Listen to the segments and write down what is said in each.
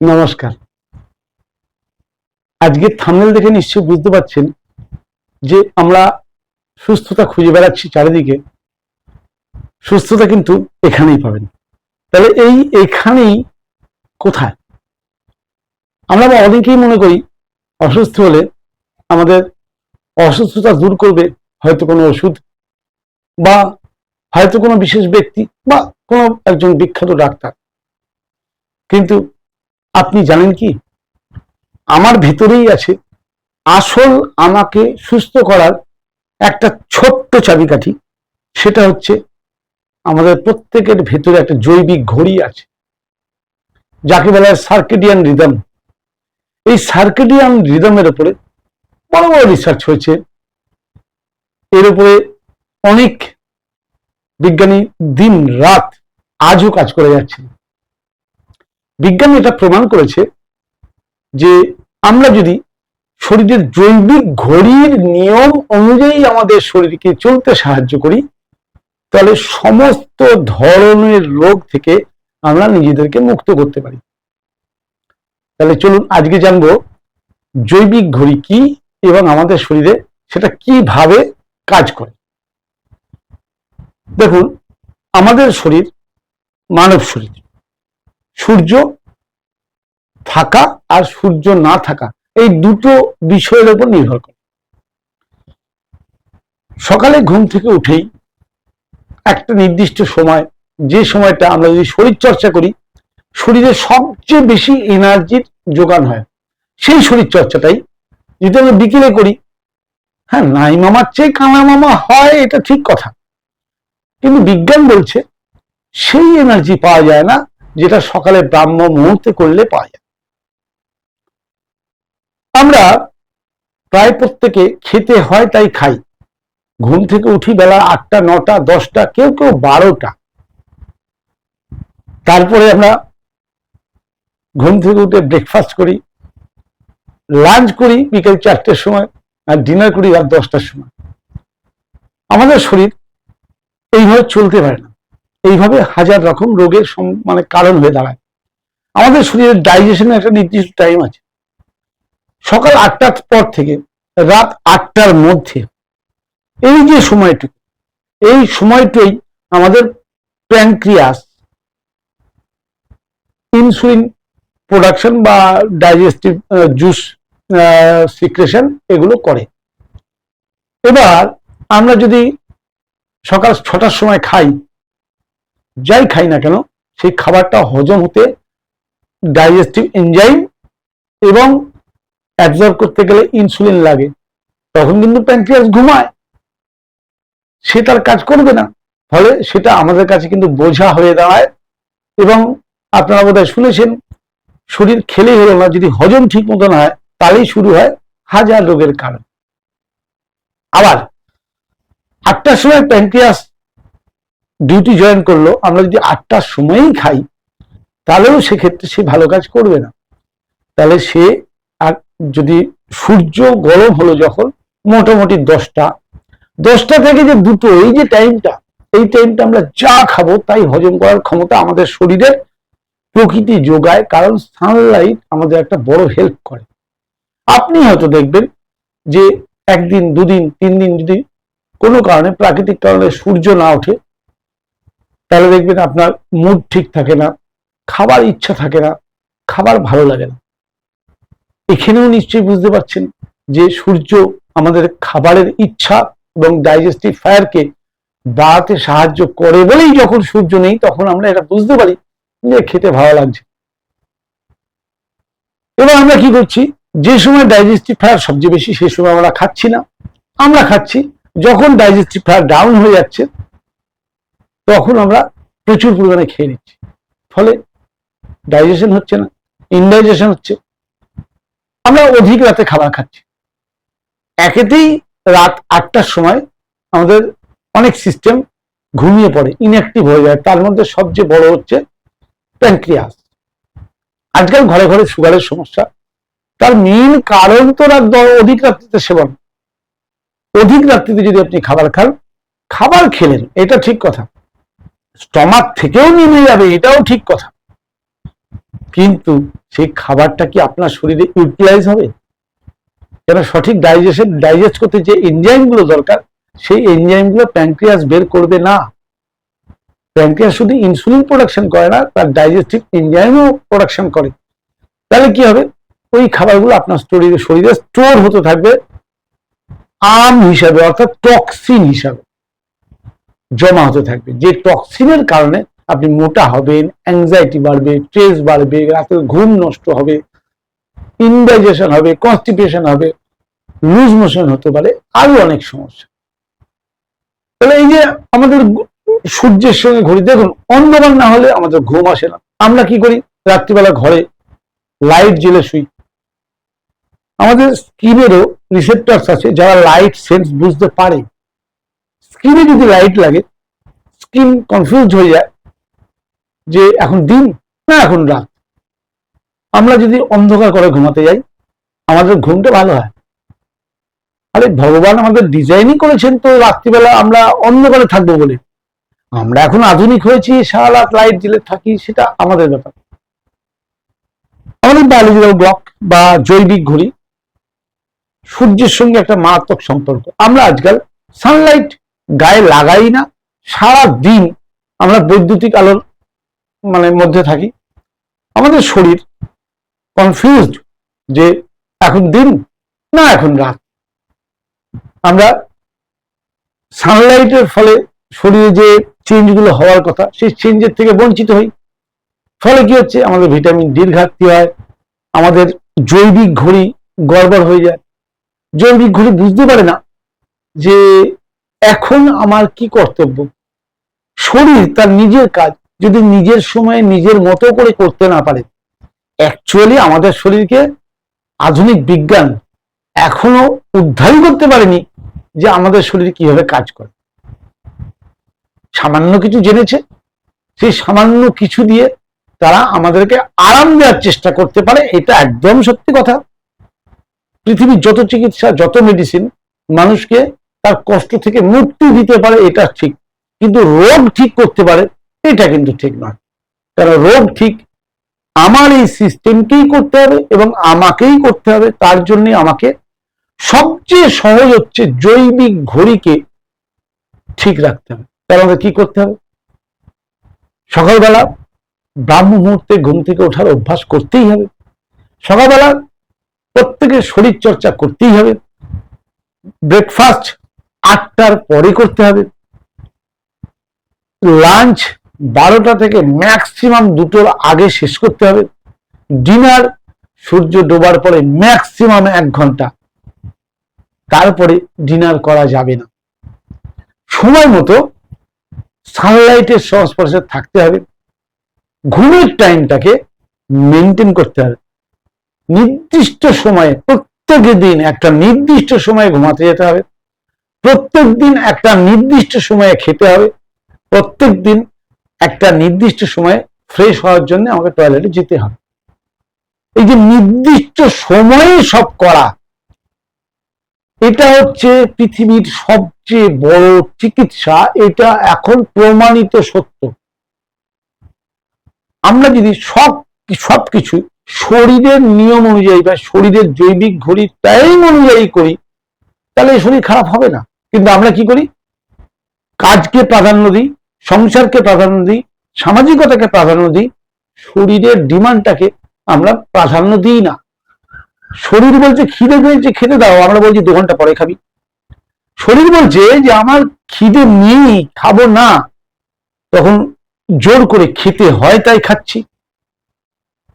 নমস্কার। আজকে থামনেল দেখে নিশ্চয়ই বুঝতে পারছেন যে আমরা সুস্থতা খুঁজে বেড়াচ্ছি চারিদিকে। সুস্থতা কিন্তু এখানেই পাবেন। তাহলে এই এখানেই কোথায়? আমরা অনেকেই মনে করি অসুস্থ হলে আমাদের অসুস্থতা দূর করবে হয়তো কোনো ওষুধ বা হয়তো কোনো বিশেষ ব্যক্তি বা কোনো একজন বিখ্যাত ডাক্তার। কিন্তু আপনি জানেন কি? আমার ভেতরেই আছে আসল আমাকে সুস্থ করার একটা ছোট্ট চাবিকাঠি। সেটা হচ্ছে আমাদের প্রত্যেকের ভেতরে একটা জৈবিক ঘড়ি আছে। যাকে বলা হয় সার্কেডিয়ান রিদম। এই সার্কেডিয়ান রিদমের ওপরে বড় বড় রিসার্চ হয়েছে। এর উপরে অনেক বিজ্ঞানী দিন রাত আজও কাজ করে যাচ্ছেন। বিজ্ঞান এটা প্রমাণ করেছে যে আমরা যদি শরীরের জৈবিক ঘড়ির নিয়ম অনুযায়ী আমাদের শরীরকে চলতে সাহায্য করি, তাহলে সমস্ত ধরনের রোগ থেকে আমরা নিজেদেরকে মুক্ত করতে পারি। তাহলে চলুন আজকে জানব জৈবিক ঘড়ি কি এবং আমাদের শরীরে সেটা কীভাবে কাজ করে। দেখুন, আমাদের শরীর মানব শরীর। সূর্য থাকা আর সূর্য না থাকা, এই দুটো বিষয়ের উপর নির্ভর করে। সকালে ঘুম থেকে উঠেই একটা নির্দিষ্ট সময়, যে সময়টা আমরা যদি শরীর চর্চা করি, শরীরে সবচেয়ে বেশি এনার্জির যোগান হয়। সেই শরীর চর্চাটাই যদি আমরা বিকেলে করি হ্যাঁ নাই মামার চেয়ে কানা মামা হয়, এটা ঠিক কথা। কিন্তু বিজ্ঞান বলছে, সেই এনার্জি পাওয়া যায় না যেটা সকালে ব্রাহ্ম মুহূর্তে করলে পাওয়া যায়। আমরা প্রায় প্রত্যেকে খেতে হয় তাই খাই। ঘুম থেকে উঠি বেলা আটটা, নটা, দশটা, কেউ কেউ বারোটা। তারপরে আমরা ঘুম থেকে উঠে ব্রেকফাস্ট করি লাঞ্চ করি বিকেল চারটের সময়, আর ডিনার করি রাত দশটার সময়। আমাদের শরীর এইভাবে চলতে পারে না। এইভাবে হাজার রকম রোগের মানে কারণ হয়ে দাঁড়ায়। আমাদের শরীরের ডাইজেশনের একটা নির্দিষ্ট টাইম আছে। সকাল আটটার পর থেকে রাত আটটার মধ্যে এই যে সময়টুকু, এই সময়টাই আমাদের প্যানক্রিয়াস ইনসুলিন প্রোডাকশন বা ডাইজেস্টিভ জুস সিক্রেশন এগুলো করে। এবার আমরা যদি সকাল ছটার সময় খাই যাই খাই না কেন, সেই খাবারটা হজম হতে ডাইজেস্টিভ এনজাইম এবং অ্যাবজর্ব করতে গেলে ইনসুলিন লাগে। তখন কিন্তু প্যানক্রিয়াস ঘুমায়। সে তার কাজ করবে না। ফলে সেটা আমাদের কাছে কিন্তু বোঝা হয়ে দাঁড়ায় এবং আপনারা বোধহয় শুনেছেন, শরীর খেলেই হলো না, যদি হজম ঠিক মতো না হয়, তাহলেই শুরু হয় হাজার রোগের কারণ। আবার, আটটার সময় প্যানক্রিয়াস ডিউটি জয়েন করল, আমরা যদি আটটার সময়ই খাই, তাহলেও সেক্ষেত্রে সে ভালো কাজ করবে না। তাহলে সে আর যদি সূর্য গরম হলো যখন, মোটামুটি দশটা দশটা থেকে যে দুটো, এই যে টাইমটা এই টাইমটা আমরা যা খাব তাই হজম করার ক্ষমতা আমাদের শরীরের প্রকৃতি যোগায়, কারণ সানলাইট আমাদের একটা বড় হেল্প করে। আপনি হয়তো দেখবেন যে একদিন, দুদিন, তিন দিন যদি কোনো কারণে প্রাকৃতিক কারণে সূর্য না ওঠে তাহলে দেখবেন আপনার মুড ঠিক থাকে না, খাবার ইচ্ছা থাকে না, খাবার ভালো লাগে না। এখানেও নিশ্চয়ই বুঝতে পারছেন যে সূর্য আমাদের খাবারের ইচ্ছা এবং ডাইজেস্টিভ ফায়ারকে বাড়াতে সাহায্য করে বলেই যখন সূর্য নেই তখন আমরা এটা বুঝতে পারি যে খেতে ভালো লাগছে। এবার আমরা কি করছি? যে সময় ডাইজেস্টিভ ফায়ার সবচেয়ে বেশি সেই সময় আমরা খাচ্ছি না। আমরা খাচ্ছি, যখন ডাইজেস্টিভ ফায়ার ডাউন হয়ে যাচ্ছে তখন আমরা প্রচুর পরিমাণে খেয়ে নিচ্ছি। ফলে ডাইজেশন হচ্ছে না ইনডাইজেশন হচ্ছে। আমরা অধিক রাতে খাবার খাচ্ছি। একেতেই রাত আটটার সময় আমাদের অনেক সিস্টেম ঘুমিয়ে পড়ে ইনঅ্যাক্টিভ হয়ে যায়। তার মধ্যে সবচেয়ে বড় হচ্ছে প্যানক্রিয়াস আজকাল ঘরে ঘরে সুগারের সমস্যা। তার মেইন কারণ তো রাত অধিক রাত্রিতে সেবন। অধিক রাত্রিতে যদি আপনি খাবার খান, খাবার খেলেন, এটা ঠিক কথা। স্টমাক থেকেও নেমে যাবে, এটাও ঠিক কথা। কিন্তু সেই খাবারটা কি আপনার শরীরে ইউটিলাইজ হবে? কেন সঠিক ডাইজেশন ডাইজেস্ট করতে যে এনজাইমগুলো দরকার, সেই এনজাইমগুলো প্যাঙ্ক্রিয়াস বের করবে না। প্যাঙ্ক্রিয়াস শুধু ইনসুলিন প্রোডাকশন করে না, তার ডাইজেস্টিভ এনজাইমও প্রোডাকশন করে। তাহলে কি হবে? ওই খাবারগুলো আপনার শরীরে শরীরে স্টোর হতে থাকবে, আম হিসাবে, অর্থাৎ টক্সিন হিসাবে। জমা হতে থাকবে। যে টক্সিনের কারণে আপনি মোটা হবেন অ্যাংজাইটি বাড়বে স্ট্রেস বাড়বে, রাতের ঘুম নষ্ট হবে ইনডাইজেশন হবে কনস্টিপেশন হবে লুজ মোশন হতে পারে, আরও অনেক সমস্যা। তাহলে এই যে আমাদের সূর্যের সঙ্গে ঘড়ি, দেখুন, অন্ধকার না হলে আমাদের ঘুম আসে না। আমরা কি করি? রাত্রিবেলা ঘরে লাইট জেলে শুই। আমাদের স্কিনেরও রিসেপ্টার্স আছে, যারা লাইট সেন্স বুঝতে পারে। স্কিনে যদি লাইট লাগে স্কিন কনফিউজ হয়ে যায় যে এখন দিন না এখন রাত। আমরা যদি অন্ধকার করে ঘুমাতে যাই, আমাদের ঘুমটা ভালো হয়। আরে ভগবান আমাদের ডিজাইনই করেছেন তো রাত্রিবেলা আমরা অন্ধকারে থাকব বলে। আমরা এখন আধুনিক হয়েছি, সারা রাত লাইট দিলে থাকি, সেটা আমাদের ব্যাপার। আমাদের বায়োলজিক্যাল ব্লক বা জৈবিক ঘড়ি, সূর্যের সঙ্গে একটা মারাত্মক সম্পর্ক। আমরা আজকাল সানলাইট গায়ে লাগাই না সারা দিন আমরা বৈদ্যুতিক আলোর মানে মধ্যে থাকি। আমাদের শরীর কনফিউজড যে এখন দিন না এখন রাত। আমরা সানলাইটের ফলে শরীরে যে চেঞ্জগুলো হওয়ার কথা, সেই চেঞ্জের থেকে বঞ্চিত হই। ফলে কি হচ্ছে? আমাদের ভিটামিন ডির ঘাটতি হয়, আমাদের জৈবিক ঘড়ি গড়বড় হয়ে যায়। জৈবিক ঘড়ি বুঝতে পারে না যে এখন আমার কি কর্তব্য? শরীর তার নিজের কাজ, যদি নিজের সময়ে নিজের মতো করে করতে না পারে। অ্যাকচুয়ালি আমাদের শরীরকে আধুনিক বিজ্ঞান এখনও উদ্ধারই করতে পারেনি যে আমাদের শরীর কীভাবে কাজ করে। সামান্য কিছু জেনেছে, সেই সামান্য কিছু দিয়ে তারা আমাদেরকে আরাম দেওয়ার চেষ্টা করতে পারে, এটা একদম সত্যি কথা। পৃথিবীর যত চিকিৎসা, যত মেডিসিন মানুষকে তার কষ্ট থেকে মুক্তি দিতে পারে, এটা ঠিক। কিন্তু রোগ ঠিক করতে পারে, এটা কিন্তু ঠিক নয়। কারণ রোগ ঠিক আমার এই সিস্টেমকেই করতে হবে এবং আমাকেই করতে হবে। তার জন্য আমাকে সবচেয়ে সহজ হচ্ছে জৈবিক ঘড়িকে ঠিক রাখতে হবে। তার আমাদের কি করতে হবে? সকালবেলা ব্রাহ্ম মুহূর্তে ঘুম থেকে ওঠার অভ্যাস করতেই হবে। সকালবেলা প্রত্যেকের শরীর চর্চা করতেই হবে। ব্রেকফাস্ট আটটার পরে করতে হবে। লাঞ্চ বারোটা থেকে ম্যাক্সিমাম দুটোর আগে শেষ করতে হবে। ডিনার সূর্য ডোবার পরে ম্যাক্সিমাম এক ঘণ্টা। তারপরে ডিনার করা যাবে না। সময় মতো সানলাইটের সংস্পর্শে থাকতে হবে। ঘুমের টাইমটাকে মেনটেন করতে হবে। নির্দিষ্ট সময়ে প্রত্যেক দিন একটা নির্দিষ্ট সময়ে ঘুমাতে যেতে হবে। প্রত্যেক দিন একটা নির্দিষ্ট সময়ে খেতে হবে প্রত্যেক দিন একটা নির্দিষ্ট সময়ে ফ্রেশ হওয়ার জন্য আমাকে টয়লেটে যেতে হবে। এই যে নির্দিষ্ট সময়ে সব করা, এটা হচ্ছে পৃথিবীর সবচেয়ে বড় চিকিৎসা, এটা এখন প্রমাণিত সত্য। আমরা যদি সব, সবকিছু শরীরের নিয়ম অনুযায়ী বা শরীরের জৈবিক ঘড়ির টাইম অনুযায়ী করি তাহলে এই শরীর খারাপ হবে না। কিন্তু আমরা কি করি? কাজকে প্রাধান্য দিই, সংসারকে প্রাধান্য দিই, সামাজিকতাকে প্রাধান্য দিই, শরীরের ডিমান্ডটাকে আমরা প্রাধান্য দিই না। শরীর বলছে খিদে পেয়েছে, খেতে দাও, আমরা বলছি দু ঘণ্টা পরে খাবি। শরীর বলছে যে আমার খিদে নেই, খাব না। তখন জোর করে খেতে হয় তাই খাচ্ছি।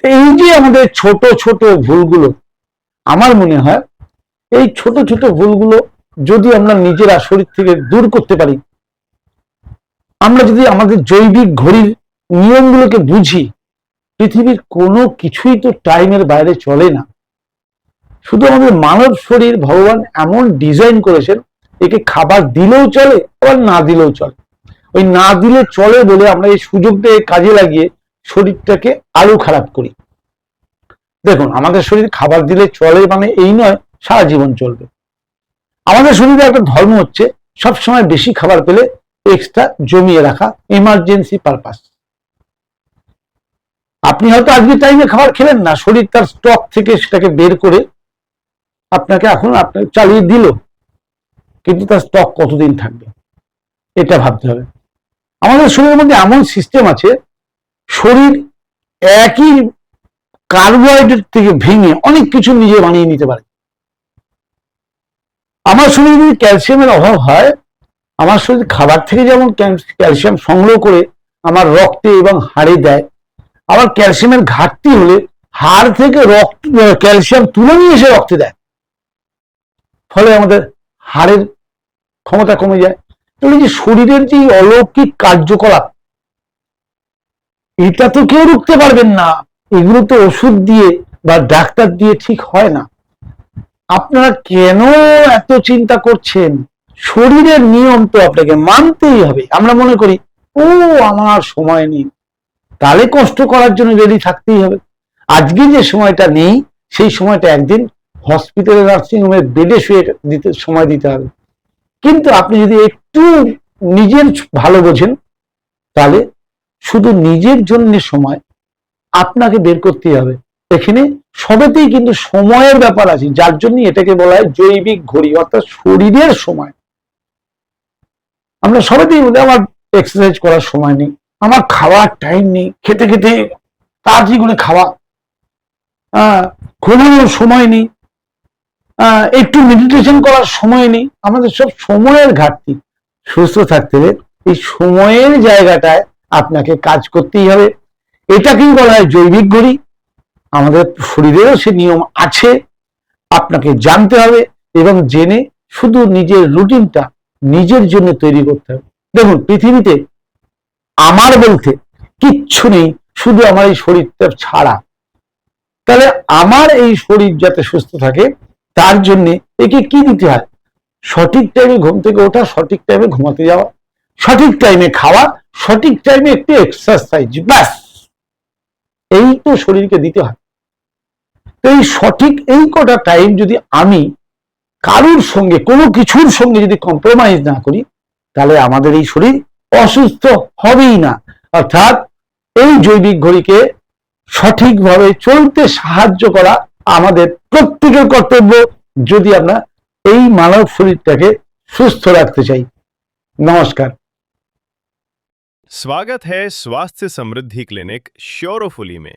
এই যে আমাদের ছোট ছোট ভুলগুলো, আমার মনে হয় এই ছোট ছোট ভুলগুলো যদি আমরা নিজেরা শরীর থেকে দূর করতে পারি, আমরা যদি আমাদের জৈবিক ঘড়ির নিয়মগুলোকে বুঝি, পৃথিবীর কোনো কিছুই তো টাইমের বাইরে চলে না। শুধু আমাদের মানব শরীর ভগবান এমন ডিজাইন করেছেন, একে খাবার দিলেও চলে, আবার না দিলেও চলে। ওই না দিলে চলে বলে আমরা এই সুযোগটাকে কাজে লাগিয়ে শরীরটাকে আরও খারাপ করি। দেখুন, আমাদের শরীর খাবার দিলে চলে মানে এই নয় সারা জীবন চলবে। আমাদের শরীরে একটা ধর্ম হচ্ছে, সবসময় বেশি খাবার পেলে এক্সট্রা জমিয়ে রাখা এমার্জেন্সি পারপাস আপনি হয়তো আজকে টাইমে খাবার খেলেন না, শরীর তার স্টক থেকে সেটাকে বের করে আপনাকে এখন আপনাকে চালিয়ে দিল, কিন্তু তার স্টক কতদিন থাকবে? এটা ভাবতে হবে। আমাদের শরীরের মধ্যে এমন সিস্টেম আছে, শরীর একই কার্বোহাইড্রেট থেকে ভেঙে অনেক কিছু নিজে বানিয়ে নিতে পারে। আমার শরীরে যদি ক্যালসিয়ামের অভাব হয়, আমার শরীর খাবার থেকে যেমন ক্যালসিয়াম সংগ্রহ করে আমার রক্তে এবং হাড়ে দেয়, আবার ক্যালসিয়ামের ঘাটতি হলে হাড় থেকে রক্ত ক্যালসিয়াম তুলে নিয়ে এসে রক্তে দেয়। ফলে আমাদের হাড়ের ক্ষমতা কমে যায়। তাহলে যে শরীরের যে অলৌকিক কার্যকলাপ, এটা তো কেউ রুখতে পারবেন না। এগুলো তো ওষুধ দিয়ে বা ডাক্তার দিয়ে ঠিক হয় না। আপনারা কেন এত চিন্তা করছেন? শরীরের নিয়ম তো আপনাকে মানতেই হবে। আমরা মনে করি, ও, আমার সময় নেই। তাহলে কষ্ট করার জন্য রেডি থাকতেই হবে। আজকে যে সময়টা নেই, সেই সময়টা একদিন হসপিটালে নার্সিং হোমের বেডে শুয়ে দিতে, সময় দিতে হবে। কিন্তু আপনি যদি একটু নিজের ভালো বোঝেন, তাহলে শুধু নিজের জন্য সময় আপনাকে বের করতেই হবে। এখানে সবেতেই কিন্তু সময়ের ব্যাপার আছে, যার জন্য এটাকে বলা হয় জৈবিক ঘড়ি, অর্থাৎ শরীরের সময়। আমরা সবেতেই বলি, আমার এক্সারসাইজ করার সময় নেই, আমার খাওয়ার টাইম নেই, খেতে খেতে তাড়াতাড়ি করে খাওয়া ঘুমানোর সময় নেই একটু মেডিটেশন করার সময় নেই, আমাদের সব সময়ের ঘাটতি। সুস্থ থাকতে হলে এই সময়ের জায়গাটায় আপনাকে কাজ করতেই হবে। এটাকেই বলা হয় জৈবিক ঘড়ি। আমাদের শরীরেরও সে নিয়ম আছে, আপনাকে জানতে হবে এবং জেনে শুধু নিজের রুটিনটা নিজের জন্য তৈরি করতে হবে। দেখুন, পৃথিবীতে আমার বলতে কিচ্ছু নেই, শুধু আমার এই শরীরটা ছাড়া। তাহলে আমার এই শরীর যাতে সুস্থ থাকে, তার জন্য একে কি দিতে হয়? সঠিক টাইমে ঘুম থেকে ওঠা, সঠিক টাইমে ঘুমাতে যাওয়া, সঠিক টাইমে খাওয়া, সঠিক টাইমে একটু এক্সারসাইজ ব্যাস। এই তো শরীরকে দিতে হয়। তো এই সঠিক এই কটা টাইম যদি আমি কারুর সঙ্গে কোনো কিছুর সঙ্গে যদি কম্প্রোমাইজ না করি তাহলে আমাদের এই শরীর অসুস্থ হবেই না অর্থাৎ এই জৈবিক ঘড়িকে সঠিকভাবে চলতে সাহায্য করা আমাদের প্রত্যেকের কর্তব্য যদি আমরা এই মানব শরীরটাকে সুস্থ রাখতে চাই নমস্কার स्वागत है स्वास्थ्य समृद्धि क्लिनिक श्योरोफुली में